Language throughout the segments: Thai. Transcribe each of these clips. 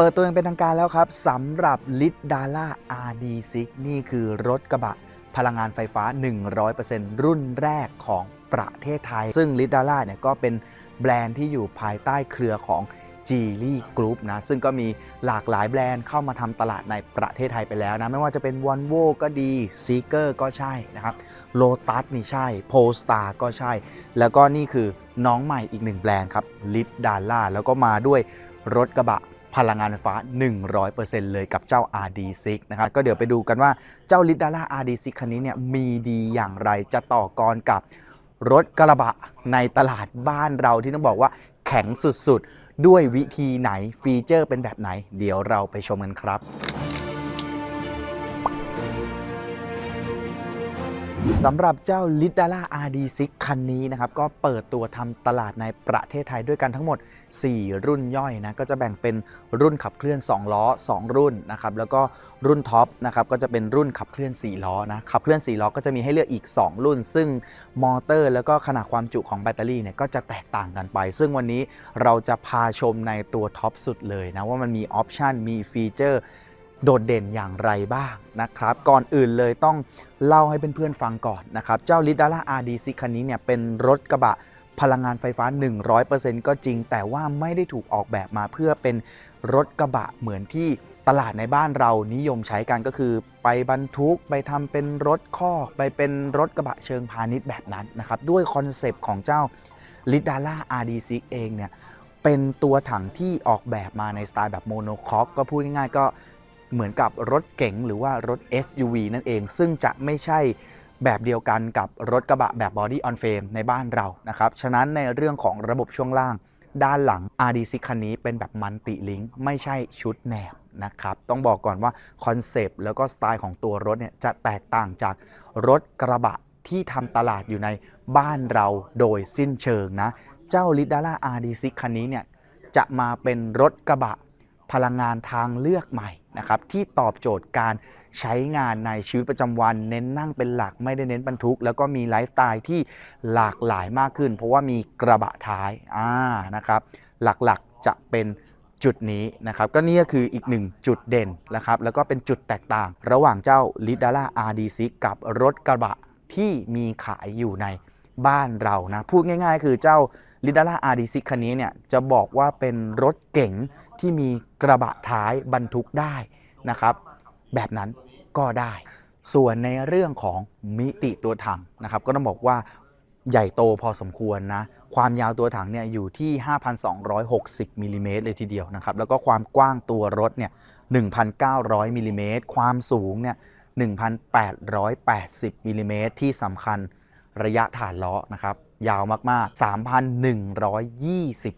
เปิดตัวอย่างเป็นทางการแล้วครับสำหรับลิดดาร่า RD6 นี่คือรถกระบะพลังงานไฟฟ้า 100%รุ่นแรกของประเทศไทย ซึ่งลิดดาร่าเนี่ยก็เป็นแบรนด์ที่อยู่ภายใต้เครือของ g ี l ี Group นะ ซึ่งก็มีหลากหลายแบรนด์เข้ามาทำตลาดในประเทศไทยไปแล้วนะ ไม่ว่าจะเป็น v o l v o ก็ดี Seeker ก็ใช่นะครับ Lotus นี่ใช่ Polestar ก็ใช่ แล้วก็นี่คือน้องใหม่อีกหนึ่งแบรนด์ครับลิดดาร่าแล้วก็มาด้วยรถกระบะ พลังงานไฟฟ้า 100%เลยกับเจ้า RD6 นะครับก็เดี๋ยวไปดูกันว่าเจ้าลิดดาร่า RD6 คันนี้เนี่ยมีดีอย่างไรจะต่อกรกับรถกระบะในตลาดบ้านเราที่ต้องบอกว่าแข็งสุดๆ ด้วยวิธีไหนฟีเจอร์เป็นแบบไหน เดี๋ยวเราไปชมกันครับ สำหรับเจ้า l i d a l a RD6 คันนี้นะครับ ก็เปิดตัวทำตลาดในประเทศไทยด้วยกันทั้งหมด 4 รุ่นย่อยนะ ก็จะแบ่งเป็นรุ่นขับเคลื่อน 2 ล้อ 2 รุ่นนะครับ แล้วก็รุ่นท็อปนะครับ ก็จะเป็นรุ่นขับเคลื่อน 4 ล้อนะ ขับเคลื่อน 4 ล้อก็จะมีให้เลือกอีก 2 รุ่น ซึ่งมอเตอร์ แล้วก็ขนาดความจุของแบตเตอรี่เนี่ยก็จะแตกต่างกันไป ซึ่งวันนี้เราจะพาชมในตัวท็อปสุดเลยนะว่ามันมีออปชันมีฟีเจอร์โดดเด่นอย่างไรบ้างนะครับ ก่อนอื่นเลยต้อง เล่าให้เพื่อนๆฟังก่อนนะครับเจ้า l i d a l a RD6 คันนี้เนี่ยเป็นรถกระบะพลังงานไฟฟ้า 100%ก็จริง แต่ว่าไม่ได้ถูกออกแบบมาเพื่อเป็นรถกระบะเหมือนที่ตลาดในบ้านเรานิยมใช้กันก็คือ ไปบรรทุกไปทำเป็นรถคอไปเป็นรถกระบะเชิงพาณิชย์แบบนั้นนะครับด้วยคอนเซปต์ของเจ้า l i d a l a RD6 เองเนี่ยเป็นตัวถังที่ออกแบบมาในสไตล์แบบโมโนคอกก็พูดง่ายๆก็ เหมือนกับรถเก๋งหรือว่ารถ SUV นั่นเอง ซึ่งจะไม่ใช่แบบเดียวกันกับรถกระบะแบบ Body on Frame ในบ้านเรานะครับ ฉะนั้นในเรื่องของระบบช่วงล่าง ด้านหลัง RD6 คันนี้เป็นแบบมันติลิงไม่ใช่ชุดแนบนะครับ ต้องบอกก่อนว่าคอนเซปต์แล้วก็สไตล์ของตัวรถเนี่ยจะแตกต่างจากรถกระบะที่ทำตลาดอยู่ในบ้านเราโดยสิ้นเชิงนะ เจ้า l i d a l a RD6 คันนี้เนี่ยจะมาเป็นรถกระบะพลังงานทางเลือกใหม่ นะครับที่ตอบโจทย์การใช้งานในชีวิตประจำวัน เน้นนั่งเป็นหลักไม่ได้เน้นบรรทุก แล้วก็มีไลฟ์สไตล์ที่หลากหลายมากขึ้น เพราะว่ามีกระบะท้ายอ่านะครับหลักๆจะเป็นจุดนี้นะครับ ก็นี่ก็คืออีกหนึ่งจุดเด่นนะครับ แล้วก็เป็นจุดแตกต่าง ระหว่างเจ้า l i d a l a RD6 กับรถกระบะที่มีขายอยู่ในบ้านเรานะ พูดง่ายๆ คือเจ้า l i d a l a RD6 คันนี้เนี่ยจะบอกว่าเป็นรถเก๋ง ที่มีกระบะท้ายบรรทุกได้นะครับ แบบนั้นก็ได้ ส่วนในเรื่องของมิติตัวถังนะครับ ก็ต้องบอกว่าใหญ่โตพอสมควรนะ ความยาวตัวถังเนี่ยอยู่ที่ 5,260มิลลิเมตรเลยทีเดียวนะครับ แล้วก็ความกว้างตัวรถเนี่ย 1,900มิลลิเมตร ความสูงเนี่ย 1,880มิลลิเมตร ที่สำคัญระยะฐานล้อนะครับ ยาวมาก ๆ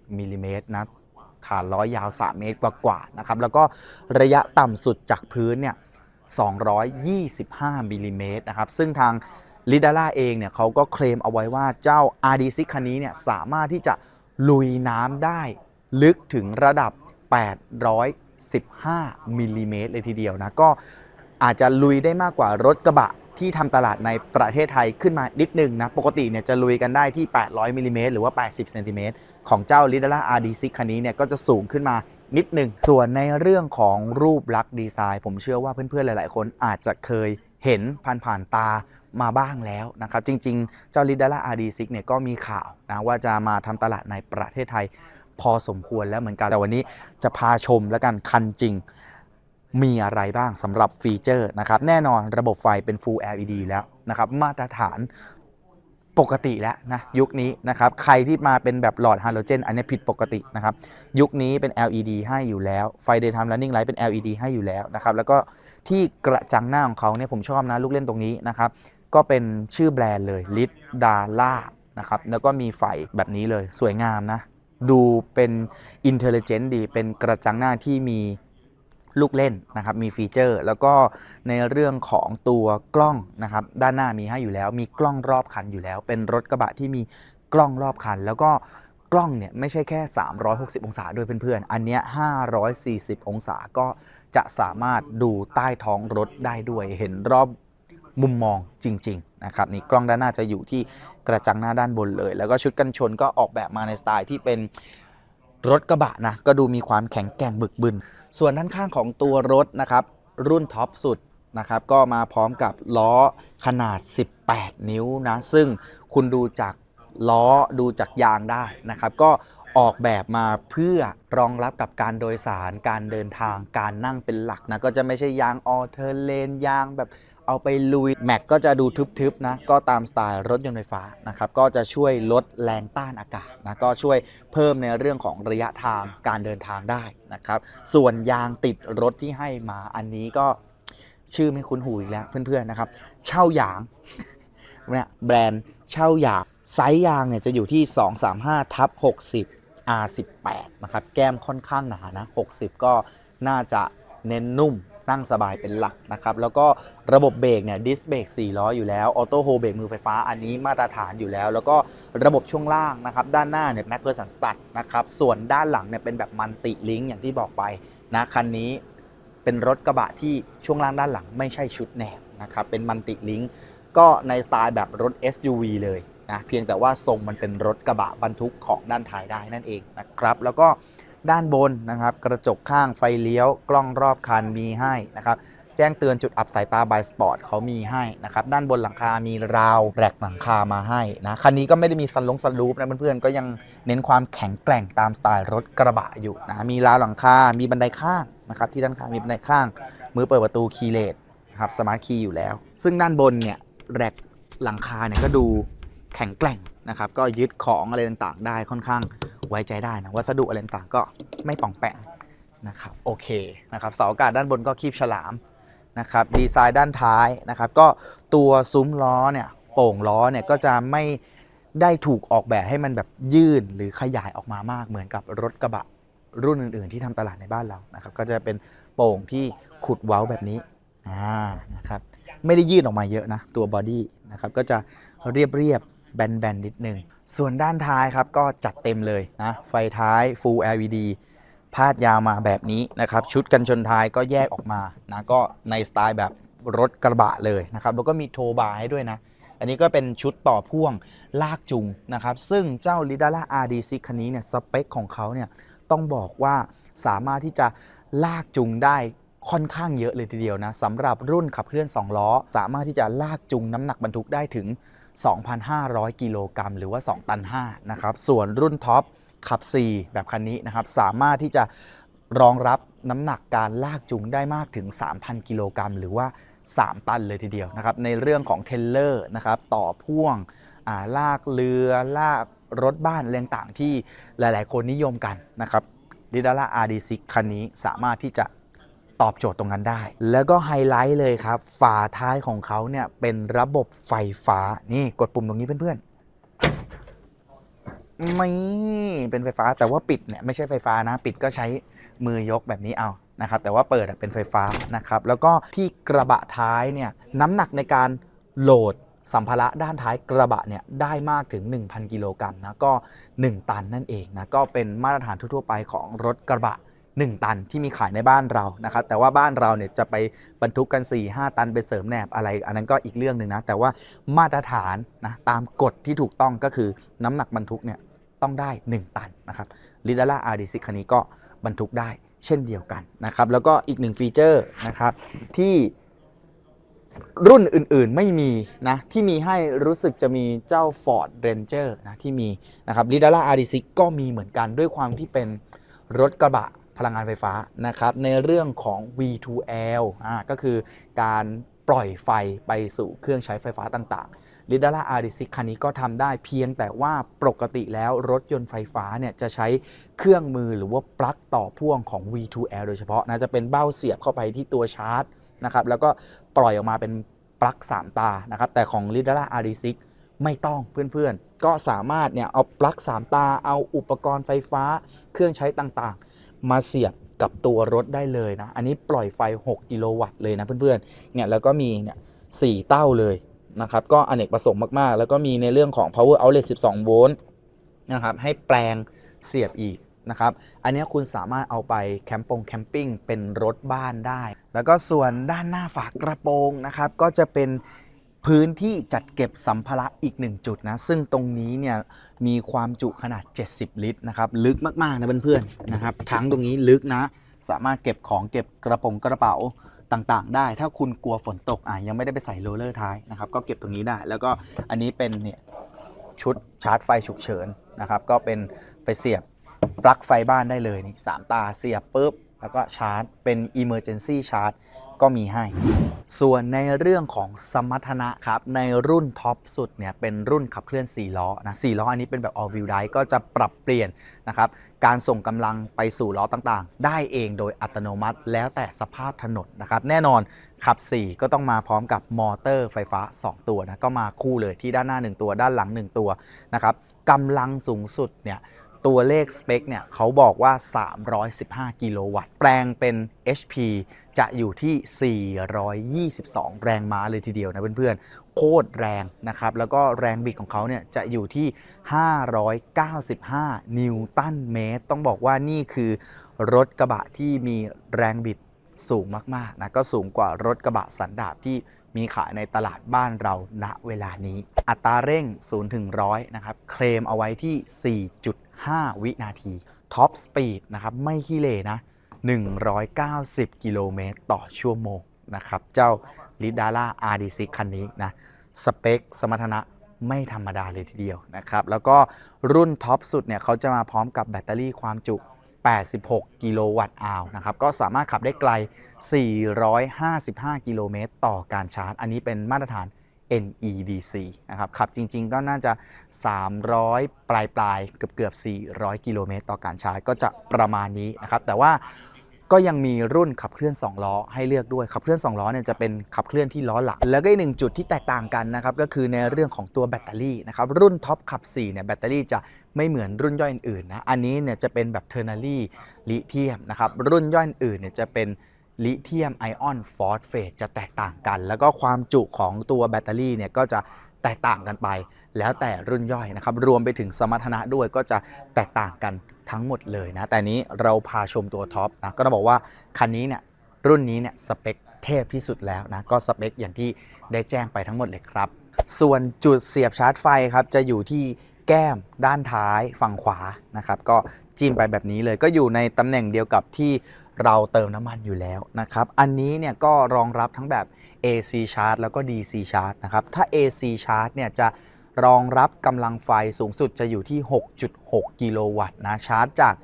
3,120มิลลิเมตรนะ ฐานล้อยาว 3 เมตรกว่าๆนะครับแล้วก็ระยะต่ำสุดจากพื้นเนี่ย225มิลลิเมตรนะครับซึ่งทาง l i d a l a เองเนี่ยเขาก็เคลมเอาไว้ว่าเจ้า RD6 คันนี้เนี่ยสามารถที่จะลุยน้ำได้ลึกถึงระดับ 815มิลลิเมตรเลยทีเดียวนะก็อาจจะลุยได้มากกว่ารถกระบะ ที่ทำตลาดในประเทศไทยขึ้นมานิดนึงนะ ปกติเนี่ยจะลุยกันได้ที่ 800มิลลิเมตรหรือว่า 80เซนติเมตรของเจ้า l i d a l a RD6 คันนี้เนี่ยก็จะสูงขึ้นมานิดนึง ส่วนในเรื่องของรูปลักษณ์ดีไซน์ ผมเชื่อว่าเพื่อนๆหลาย ๆ คนอาจจะเคยเห็นผ่านๆตามาบ้างแล้วนะครับ จริง ๆ เจ้า l i d a l a RD6 เนี่ยก็มีข่าวนะว่าจะมาทำตลาดในประเทศไทยพอสมควรแล้วเหมือนกัน แต่วันนี้จะพาชมแล้วกันคันจริง มีอะไรบ้างสำหรับฟีเจอร์นะครับแน่นอนระบบไฟเป็น Full LED แล้วนะครับมาตรฐานปกติแล้วนะยุคนี้นะครับใครที่มาเป็นแบบหลอดฮาโลเจนอันนี้ผิดปกตินะครับยุคนี้เป็น LED ให้อยู่แล้วไฟ Daytime Running Light เป็น LED ให้อยู่แล้วนะครับแล้วก็ที่กระจังหน้าของเขาเนี่ยผมชอบนะลูกเล่นตรงนี้นะครับก็เป็นชื่อแบรนด์เลย l i d d a l a นะครับแล้วก็มีไฟแบบนี้เลยสวยงามนะดูเป็นอินเทลเจนต์ดีเป็นกระจังหน้าที่มี ลูกเล่นนะครับมีฟีเจอร์ แล้วก็ในเรื่องของตัวกล้องนะครับด้านหน้ามีให้อยู่แล้ว มีกล้องรอบคันอยู่แล้ว เป็นรถกระบะที่มีกล้องรอบคัน แล้วก็กล้องเนี่ยไม่ใช่แค่ 360 องศาด้วยเพื่อนๆ อันเนี้ย 540 องศาก็จะสามารถดูใต้ท้องรถได้ด้วย เห็นรอบมุมมองจริงๆนะครับนี่กล้องด้านหน้าจะอยู่ที่กระจังหน้าด้านบนเลย แล้วก็ชุดกันชนก็ออกแบบมาในสไตล์ที่เป็น รถกระบะนะก็ดูมีความแข็งแกร่งบึกบึน ส่วนด้านข้างของตัวรถนะครับ รุ่นท็อปสุดนะครับก็มาพร้อมกับล้อขนาด 18 นิ้วนะ ซึ่งคุณดูจากล้อดูจากยางได้นะครับ ก็ออกแบบมาเพื่อรองรับกับการโดยสารการเดินทางการนั่งเป็นหลักนะ ก็จะไม่ใช่ยางออเทอร์เลนยางแบบ เอาไปลุย แม็กก็จะดูทึบๆนะก็ตามสไตล์รถยนต์ไฟฟ้านะครับก็จะช่วยลดแรงต้านอากาศนะก็ช่วยเพิ่มในเรื่องของระยะทางการเดินทางได้นะครับส่วนยางติดรถที่ให้มาอันนี้ก็ชื่อไม่คุ้นหูอีกแล้วเพื่อนๆนะครับเช่ายางเนี่ยแบรนด์เช่ายางไซส์ยางเนี่ยจะอยู่ที่ 235ทับ60 R18 นะครับแก้มค่อนข้างหนานะ60 ก็น่าจะเน้นนุ่ม นั่งสบายเป็นหลักนะครับ แล้วก็ระบบเบรกเนี่ยดิสเบรก4ล้ออยู่แล้ว ออโต้โฮเบรกมือไฟฟ้าอันนี้มาตรฐานอยู่แล้ว แล้วก็ระบบช่วงล่างนะครับ ด้านหน้าเนี่ยแม็กเพอร์สันสตัดนะครับ ส่วนด้านหลังเนี่ยเป็นแบบมันติลิงก์อย่างที่บอกไปนะคันนี้เป็นรถกระบะที่ช่วงล่างด้านหลังไม่ใช่ชุดแหนบนะครับ เป็นมันติลิงก์ก็ในสไตล์แบบรถ SUV เลยนะเพียงแต่ว่าทรงมันเป็นรถกระบะบรรทุกของด้านท้ายได้นั่นเองนะครับ แล้วก็ ด้านบนนะครับ กระจกข้างไฟเลี้ยวกล้องรอบคันมีให้นะครับแจ้งเตือนจุดอับสายตาบายสปอร์ตเขามีให้นะครับด้านบนหลังคา มีราวแรกหลังคามาให้นะคันนี้ก็ไม่ได้มีซันลงซันรูปนะเพื่อนๆก็ยังเน้นความแข็งแกร่งตามสไตล์รถกระบะอยู่นะมีราวหลังคา มีบันไดข้างนะครับที่ด้านข้างมีบันไดข้าง มือเปิดประตูคีย์เลสครับสมาร์ทคีย์อยู่แล้ว ซึ่งด้านบนเนี่ยแรกหลังคาเนี่ยก็ดูแข็งแกร่ง นะครับก็ยึดของอะไรต่างๆ ได้ค่อนข้างไว้ใจได้นะวัสดุอะไรต่างๆก็ไม่ป่องแปงนะครับโอเคนะครับเสาอากาศด้านบนก็คีบฉลามนะครับดีไซน์ด้านท้ายนะครับก็ตัวซุ้มล้อเนี่ยโป่งล้อเนี่ยก็จะไม่ได้ถูกออกแบบให้มันแบบยื่นหรือขยายออกมามากเหมือนกับรถกระบะรุ่นอื่นๆ ที่ทำตลาดในบ้านเรานะครับก็จะเป็นโป่งที่ขุดเว้าแบบนี้นะครับไม่ได้ยืดออกมาเยอะนะตัวบอดี้นะครับก็จะเรียบเรียบๆ แบนๆ นิดนึง ส่วนด้านท้ายครับก็จัดเต็มเลยนะ ไฟท้าย Full LED พาดยาวมาแบบนี้นะครับ ชุดกันชนท้ายก็แยกออกมานะก็ในสไตล์แบบรถกระบะเลยนะครับ แล้วก็มีโทบาร์ให้ด้วยนะ อันนี้ก็เป็นชุดต่อพ่วงลากจูงนะครับ ซึ่งเจ้า l i d a r a RD6 คันนี้เนี่ยสเปคของเขาเนี่ยต้องบอกว่าสามารถที่จะลากจูงได้ค่อนข้างเยอะเลยทีเดียวนะสำหรับรุ่นขับเคลื่อน 2 ล้อ สามารถที่จะลากจูงน้ำหนักบรรทุกได้ถึง 2,500 กิโลกรัมหรือว่า 2 ตัน5นะครับ ส่วนรุ่นท็อปขับ 4 แบบคันนี้นะครับ สามารถที่จะรองรับน้ำหนักการลากจูงได้มากถึง 3,000 กิโลกรัมหรือว่า 3 ตันเลยทีเดียวนะครับ ในเรื่องของเทรลเลอร์นะครับ ต่อพ่วงาลากเรือ ลากรถบ้านอะไรต่างที่หลาย ๆ คนนิยมกันนะครับดิดาร่า RD6 คันนี้สามารถที่จะ ตอบโจทย์ตรงนั้นได้ แล้วก็ไฮไลท์เลยครับ ฝาท้ายของเขาเนี่ยเป็นระบบไฟฟ้า นี่กดปุ่มตรงนี้เพื่อนๆไม่เป็นไฟฟ้าแต่ว่าปิดเนี่ยไม่ใช่ไฟฟ้านะ ปิดก็ใช้มือยกแบบนี้เอานะครับแต่ว่าเปิดเป็นไฟฟ้านะครับแล้วก็ที่กระบะท้ายเนี่ยน้ำหนักในการโหลดสัมภาระด้านท้ายกระบะเนี่ยได้มากถึง 1,000 กิโลกรัมนะก็ 1 ตันนั่นเองนะก็เป็นมาตรฐานทั่วๆไปของรถกระบะ 1 ตันที่มีขายในบ้านเรานะครับแต่ว่าบ้านเราเนี่ยจะไปบรรทุกกัน 4 5 ตันไปเสริมแหนบอะไร อันนั้นก็อีกเรื่องหนึ่งนะแต่ว่ามาตรฐานนะตามกฎที่ถูกต้องก็คือน้ำหนักบรรทุกเนี่ยต้องได้ 1 ตันนะครับลิดาร่าอาร์ดีซิคันนี้ก็บรรทุกได้เช่นเดียวกันนะครับแล้วก็อีกหนึ่งฟีเจอร์นะครับที่รุ่นอื่นๆไม่มีนะที่มีให้รู้สึกจะมีเจ้า Ford Ranger นะที่มีนะครับ l i d a r a RD6 ก็มีเหมือนกันด้วยความที่เป็นรถกระบะ พลังงานไฟฟ้านะครับในเรื่องของ V2L อ่าก็คือการปล่อยไฟไปสู่เครื่องใช้ไฟฟ้าต่างๆ l i d a r a RD6 คันนี้ก็ทำได้เพียงแต่ว่าปกติแล้วรถยนต์ไฟฟ้าเนี่ยจะใช้เครื่องมือหรือว่าปลั๊กต่อพ่วงของ V2L โดยเฉพาะนะจะเป็นเบ้าเสียบเข้าไปที่ตัวชาร์จนะครับแล้วก็ปล่อยออกมาเป็นปลั๊ก3 ตานะครับแต่ของ l i d a r a RD6 ไม่ต้องเพื่อนๆ ก็สามารถเนี่ยเอาปลั๊ก3ตาเอาอุปกรณ์ไฟฟ้า เครื่องใช้ต่างๆ มาเสียบกับตัวรถได้เลยนะ อันนี้ปล่อยไฟ 6 กิโลวัตต์เลยนะเพื่อนๆ เนี่ยแล้วก็มีเนี่ยสเต้าเลยนะครับ ก็อเนกประสงค์มากๆ แล้วก็มีในเรื่องของ power outlet 12 โวลต์นะครับ ให้แปลงเสียบอีกนะครับ อันนี้คุณสามารถเอาไปแคมปงแคมปิ้งเป็นรถบ้านได้ แล้วก็ส่วนด้านหน้าฝากระโปรงนะครับ ก็จะเป็น พื้นที่จัดเก็บสัมภาระอีกหนึ่งจุดนะ ซึ่งตรงนี้เนี่ยมีความจุขนาด 70 ลิตรนะครับ ลึกมาก ๆ นะเพื่อนๆนะครับทั้งตรงนี้ลึกนะ สามารถเก็บของเก็บกระโปรงกระเป๋าต่างๆ ได้ ถ้าคุณกลัวฝนตกอะยังไม่ได้ไปใส่โรลเลอร์ท้ายนะครับ ก็เก็บตรงนี้ได้ แล้วก็อันนี้เป็นเนี่ยชุดชาร์จไฟฉุกเฉินนะครับ ก็เป็นไปเสียบปลั๊กไฟบ้านได้เลยนี่สามตาเสียบปุ๊บแล้วก็ชาร์จเป็น Emergency Charge ก็มีให้ ส่วนในเรื่องของสมรรถนะครับ ในรุ่นท็อปสุดเนี่ยเป็นรุ่นขับเคลื่อน 4 ล้อนะ4ล้ออันนี้เป็นแบบ all wheel drive ก็จะปรับเปลี่ยนนะครับ การส่งกำลังไปสู่ล้อต่างๆ ได้เองโดยอัตโนมัติแล้วแต่สภาพถนนนะครับ แน่นอนขับ 4 ก็ต้องมาพร้อมกับมอเตอร์ไฟฟ้า 2 ตัวนะก็มาคู่เลยที่ด้านหน้า 1 ตัวด้านหลัง 1 ตัวนะครับกำลังสูงสุดเนี่ย ตัวเลขสเปคเนี่ยเขาบอกว่า 315 กิโลวัตต์ แปลงเป็น HP จะอยู่ที่ 422 แรงม้าเลยทีเดียวนะเพื่อนๆ โคตรแรงนะครับ แล้วก็แรงบิดของเขาเนี่ยจะอยู่ที่ 595 นิวตันเมตร ต้องบอกว่านี่คือรถกระบะที่มีแรงบิดสูงมากๆนะ ก็สูงกว่ารถกระบะสันดาปที่ มีขายในตลาดบ้านเราณเวลานี้ อัตราเร่ง 0 ถึง 100 นะครับ เคลมเอาไว้ที่ 4.5 วินาทีท็อปสปีดนะครับ ไม่ขี้เหร่นะ 190 กิโลเมตรต่อชั่วโมงนะครับ เจ้า l i d a r a RD6 คันนี้นะ สเปค สมรรถนะไม่ธรรมดาเลยทีเดียวนะครับ แล้วก็รุ่นท็อปสุดเนี่ยเขาจะมาพร้อมกับแบตเตอรี่ความจุ 86 กิโลวัตต์อาวนะครับ ก็สามารถขับได้ไกล 455 กิโลเมตรต่อการชาร์จ อันนี้เป็นมาตรฐาน NEDC นะครับ ขับจริงๆ ก็น่าจะ 300 ปลายปลายๆเกือบเกือบๆ400 กิโลเมตรต่อการชาร์จ ก็จะประมาณนี้นะครับ แต่ว่า ก็ยังมีรุ่นขับเคลื่อน 2 ล้อให้เลือกด้วยขับเคลื่อน 2 ล้อเนี่ยจะเป็นขับเคลื่อนที่ล้อหลังแล้วก็อีกหนึ่งจุดที่แตกต่างกันนะครับก็คือในเรื่องของตัวแบตเตอรี่นะครับรุ่นท็อปขับ4เนี่ยแบตเตอรี่จะไม่เหมือนรุ่นย่อยอื่นๆนะอันนี้เนี่ยจะเป็นแบบเทอร์นารี่ลิเทียมนะครับรุ่นย่อยอื่นเนี่ยจะเป็นลิเธียมไอออนฟอสเฟตจะแตกต่างกัน แล้วก็ความจุของตัวแบตเตอรี่เนี่ยก็จะแตกต่างกันไป แล้วแต่รุ่นย่อยนะครับรวมไปถึงสมรรถนะด้วยก็จะแตกต่างกัน ทั้งหมดเลยนะ แต่นี้เราพาชมตัวท็อปนะ ก็ต้องบอกว่าคันนี้เนี่ยรุ่นนี้เนี่ยสเปคเทพที่สุดแล้วนะ ก็สเปคอย่างที่ได้แจ้งไปทั้งหมดเลยครับ ส่วนจุดเสียบชาร์จไฟครับ จะอยู่ที่แก้มด้านท้ายฝั่งขวานะครับ ก็จิ้มไปแบบนี้เลยก็อยู่ในตำแหน่งเดียวกับที่เราเติมน้ำมันอยู่แล้วนะครับ อันนี้เนี่ยก็รองรับทั้งแบบ AC Charge แล้วก็ DC Charge นะครับ ถ้า AC Charge เนี่ยจะ รองรับกำลังไฟสูงสุดจะอยู่ที่ 6.6 กิโลวัตต์นะชาร์จจาก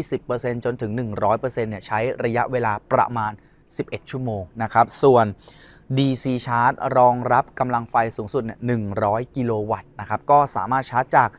20%จนถึง 100%เนี่ยใช้ระยะเวลาประมาณ 11 ชั่วโมงนะครับ ส่วน DC ชาร์จรองรับกำลังไฟสูงสุดเนี่ย100 กิโลวัตต์นะครับ ก็สามารถชาร์จจาก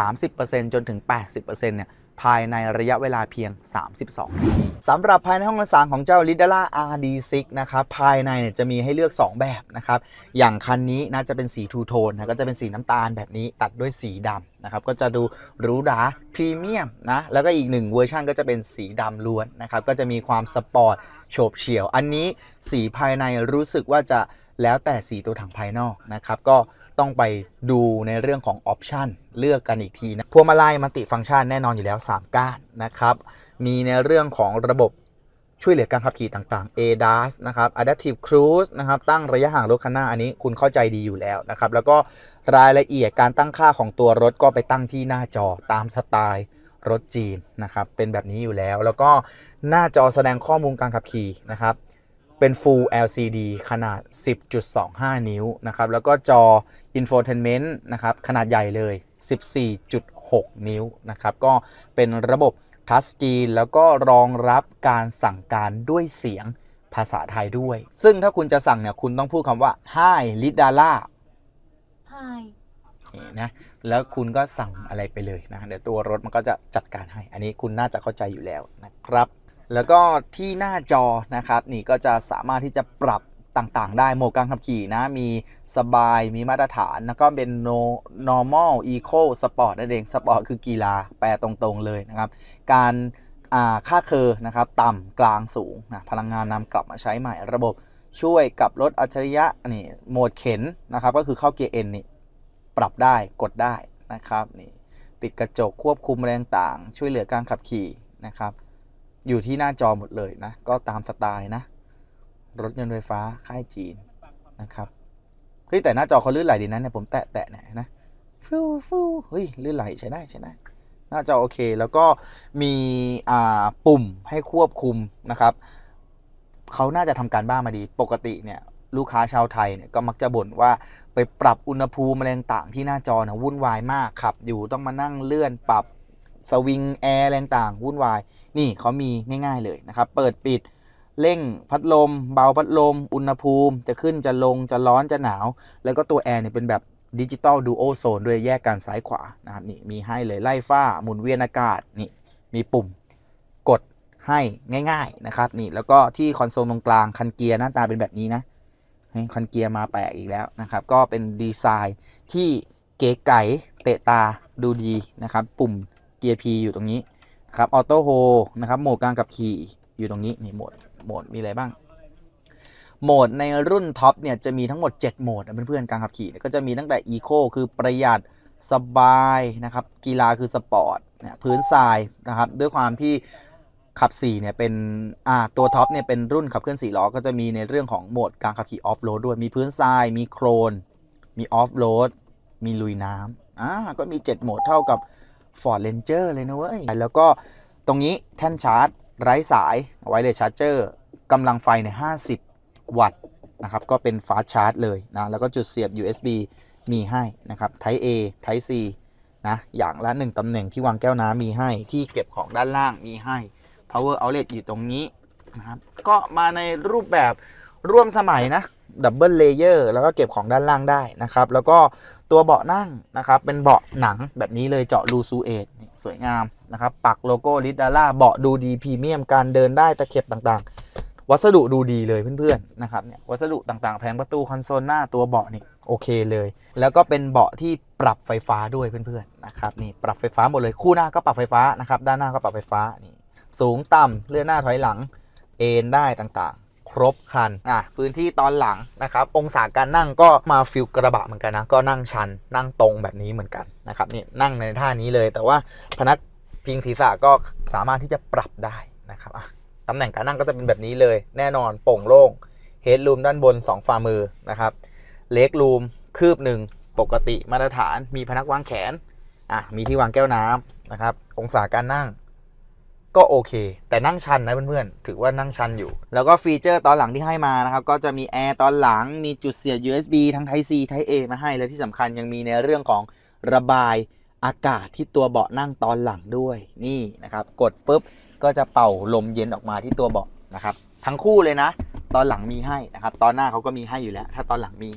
30%จนถึง 80%เนี่ย ภายในระยะเวลาเพียง 32นาทีสำหรับภายในห้องโดยสารของเจ้า l i d a r a RD6 นะครับภายในเนี่ยจะมีให้เลือก 2 แบบนะครับ อย่างคันนี้นะจะเป็นสีทูโทนนะก็จะเป็นสีน้ำตาลแบบนี้ตัดด้วยสีดำนะครับก็จะดูหรูหราพรีเมียมนะแล้วก็อีกหนึ่งเวอร์ชันก็จะเป็นสีดำล้วนนะครับก็จะมีความสปอร์ตโฉบเฉี่ยว อันนี้สีภายในรู้สึกว่าจะ แล้วแต่สีตัวถังภายนอกนะครับ ก็ต้องไปดูในเรื่องของออปชันเลือกกันอีกทีนะพวงมาลัยมัลติฟังก์ชันแน่นอนอยู่แล้ว 3 ก้านนะครับ มีในเรื่องของระบบช่วยเหลือการขับขี่ต่างๆ ADAS นะครับ Adaptive Cruise นะครับ ตั้งระยะห่างรถคันหน้าอันนี้คุณเข้าใจดีอยู่แล้วนะครับ แล้วก็รายละเอียดการตั้งค่าของตัวรถก็ไปตั้งที่หน้าจอตามสไตล์รถจีนนะครับ เป็นแบบนี้อยู่แล้ว แล้วก็หน้าจอแสดงข้อมูลการขับขี่นะครับ เป็น Full LCD ขนาด 10.25 นิ้วนะครับ แล้วก็จอ Infotainment นะครับขนาดใหญ่เลย 14.6 นิ้วนะครับ ก็เป็นระบบทัชสกรีนแล้วก็รองรับการสั่งการด้วยเสียงภาษาไทยด้วย ซึ่งถ้าคุณจะสั่งเนี่ย คุณต้องพูดคำว่า Hi Lidala Hi นี่นะแล้วคุณก็สั่งอะไรไปเลยนะ เดี๋ยวตัวรถมันก็จะจัดการให้ อันนี้คุณน่าจะเข้าใจอยู่แล้วนะครับ แล้วก็ที่หน้าจอนะครับนี่ก็จะสามารถที่จะปรับต่างๆ ได้โหมดการขับขี่นะ มีสบายมีมาตรฐาน แล้วก็เป็น no normal eco sport นั่นเอง sport คือกีฬาแปลตรงๆเลยนะครับ การค่าเคอร์นะครับต่ำกลางสูงนะพลังงานนำกลับมาใช้ใหม่ระบบช่วยกับรถอัจฉริยะนี่โหมดเข็นนะครับก็คือเข้าเกียร์ N นี่ปรับได้กดได้นะครับนี่ปิดกระจกควบคุมแรงต่าง ช่วยเหลือการขับขี่นะครับ อยู่ที่หน้าจอหมดเลยนะ ก็ตามสไตล์นะ รถยนต์ไฟฟ้าค่ายจีนนะครับฮ้ยแต่หน้าจอเขาลื่นไหลดีนะเนี่ยผมแตะแตะเนี่ยนะฟิวฟิวเฮ้ยลื่นไหลใช้ได้ใช้ได้หน้าจอโอเค แล้วก็มีอ่าปุ่มให้ควบคุมนะครับเขาน่าจะทำการบ้านมาดี ปกติเนี่ยลูกค้าชาวไทยเนี่ยก็มักจะบ่นว่าไปปรับอุณหภูมิอะไรต่างที่หน้าจอนะวุ่นวายมากขับอยู่ต้องมานั่งเลื่อนปรับ สวิงแอร์อะไรต่างวุ่นวาย นี่เขามีง่าย ๆเลยนะครับ เปิดปิดเร่งพัดลม เบาพัดลม อุณหภูมิ จะขึ้นจะลงจะร้อนจะหนาว แล้วก็ตัวแอร์เนี่ยเป็นแบบดิจิตอลดูโอโซนด้วยแยกกันซ้ายขวานะครับนี่มีให้เลยไล่ฝ้าหมุนเวียนอากาศนี่มีปุ่มกดให้ง่าย ๆนะครับ นี่แล้วก็ที่คอนโซลตรงกลางคันเกียร์หน้าตาเป็นแบบนี้นะคันเกียร์มาแปลกอีกแล้วนะครับ ก็เป็นดีไซน์ที่เก๋ไก๋เตะตาดูดีนะครับ ปุ่ม เกียร์ P อยู่ตรงนี้นะครับออโต้โฮนะครับโหมดการขับขี่อยู่ตรงนี้นี่โหมดโหมดมีอะไรบ้างโหมดในรุ่นท็อปเนี่ยจะมีทั้งหมด 7 โหมดนะเพื่อนๆการขับขี่ก็จะมีตั้งแต่ Eco คือประหยัดสบายนะครับกีฬาคือสปอร์ตเนี่ยพื้นทรายนะครับด้วยความที่ขับ4เนี่ยเป็นอ่าตัวท็อปเนี่ยเป็นรุ่นขับเคลื่อน4ล้อก็จะมีในเรื่องของโหมดการขับขี่ออฟโรดด้วยมีพื้นทราย มีโครน มีออฟโรดมีลุยน้ำอ่าก็มี 7 โหมดเท่ากับ Ford Ranger เลยนะเว้ย แล้วก็ตรงนี้แท่นชาร์จ ไร้สายไวเลสชาร์เจอร์กำลังไฟใน 50 วัตต์นะครับก็เป็นฟาสชาร์จเลยนะ แล้วก็จุดเสียบ USB มีให้นะครับ Type A Type C นะอย่างละ 1ตำแหน่งที่วางแก้วน้ำมีให้ที่เก็บของด้านล่างมีให้ Power Outlet อยู่ตรงนี้นะครับก็มาในรูปแบบ ร่วมสมัยนะดับเบิลเลเยอร์แล้วก็เก็บของด้านล่างได้นะครับ แล้วก็ตัวเบาะนั่งนะครับ เป็นเบาะหนังแบบนี้เลยเจาะรูซูเอตสวยงามนะครับ ปักโลโก้ลิดดาร่าเบาะดูดีพรีเมียมการเดินได้ตะเข็บต่างๆ วัสดุดูดีเลยเพื่อนๆนะครับเนี่ยวัสดุต่างๆ แผงประตูคอนโซลหน้าตัวเบาะนี่โอเคเลย แล้วก็เป็นเบาะที่ปรับไฟฟ้าด้วยเพื่อนๆนะครับนี่ปรับไฟฟ้าหมดเลยคู่หน้าก็ปรับไฟฟ้านะครับด้านหน้าก็ปรับไฟฟ้านี่สูงต่ำเลื่อนหน้าถอยหลังเอนได้ต่างๆ ครบคันอะพื้นที่ตอนหลังนะครับ องศาการนั่งก็มาฟิลกระบะเหมือนกันนะ ก็นั่งชัน นั่งตรงแบบนี้เหมือนกันนะครับนี่นั่งในท่านี้เลย แต่ว่าพนักพิงศีรษะก็สามารถที่จะปรับได้นะครับอะตำแหน่งการนั่งก็จะเป็นแบบนี้เลย แน่นอนโปร่งโล่งเฮดรูมด้านบน 2 ฝ่ามือนะครับเล็กรูมคืบหนึ่งปกติมาตรฐานมีพนักวางแขนอะมีที่วางแก้วน้ำนะครับ องศาการนั่ง ก็โอเค แต่นั่งชันนะเพื่อนๆ ถือว่านั่งชันอยู่ แล้วก็ฟีเจอร์ตอนหลังที่ให้มานะครับ ก็จะมีแอร์ตอนหลังมีจุดเสียบ USB ทั้ง Type C Type A มาให้ และที่สำคัญยังมีในเรื่องของระบายอากาศที่ตัวเบาะนั่งตอนหลังด้วยนี่นะครับ กดปุ๊บก็จะเป่าลมเย็นออกมาที่ตัวเบาะนะครับ ทั้งคู่เลยนะ ตอนหลังมีให้นะครับ ตอนหน้าเขาก็มีให้อยู่แล้ว ถ้าตอนหลังมี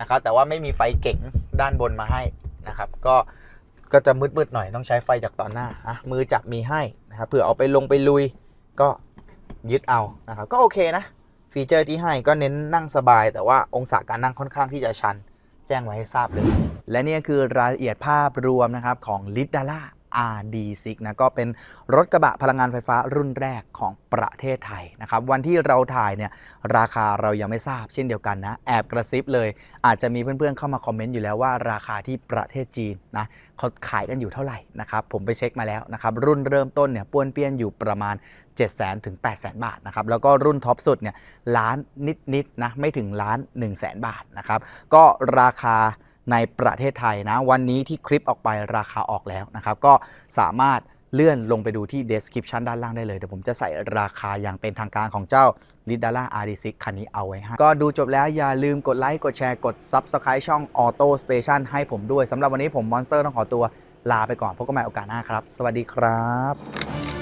นะครับ แต่ว่าไม่มีไฟเก๋งด้านบนมาให้นะครับ ก็ก็จะมืดๆหน่อยต้องใช้ไฟจากตอนหน้าอะมือจับมีให้ นะครับเผื่อเอาไปลงไปลุยก็ยึดเอานะครับก็โอเคนะ ฟีเจอร์ที่ให้ก็เน้นนั่งสบาย แต่ว่าองศาการนั่งค่อนข้างที่จะชัน แจ้งไว้ให้ทราบเลย และนี่คือรายละเอียดภาพรวมนะครับของลิดดาร่า RD6 นะก็เป็นรถกระบะพลังงานไฟฟ้ารุ่นแรกของประเทศไทยนะครับวันที่เราถ่ายเนี่ยราคาเรายังไม่ทราบเช่นเดียวกันนะแอบกระซิบเลย อาจจะมีเพื่อนๆเข้ามาคอมเมนต์อยู่แล้วว่าราคาที่ประเทศจีนนะเขาขายกันอยู่เท่าไหร่นะครับผมไปเช็คมาแล้วนะครับรุ่นเริ่มต้นเนี่ยป้วนเปี้ยนอยู่ประมาณ 7 0 0 0 0ถึง8 0 0 0 0 บาทนะครับแล้วก็รุ่นท็อปสุดเนี่ยล้านนิดๆนะไม่ถึงล้าน 1 0 0 0 0แบาทนะครับก็ราคา ในประเทศไทยนะ วันนี้ที่คลิปออกไปราคาออกแล้วนะครับ ก็สามารถเลื่อนลงไปดูที่ description ด้านล่างได้เลย เดี๋ยวผมจะใส่ราคาอย่างเป็นทางการของเจ้า l i d a l a RD6 คันนี้เอาไว้ให้ก็ดูจบแล้วอย่าลืมกดไลค์ กดแชร์ กด Subscribe ช่อง Auto Station ให้ผมด้วยสำหรับวันนี้ผมมอนสเตอร์ต้องขอตัวลาไปก่อนพบกันใหม่โอกาสหน้าครับ สวัสดีครับ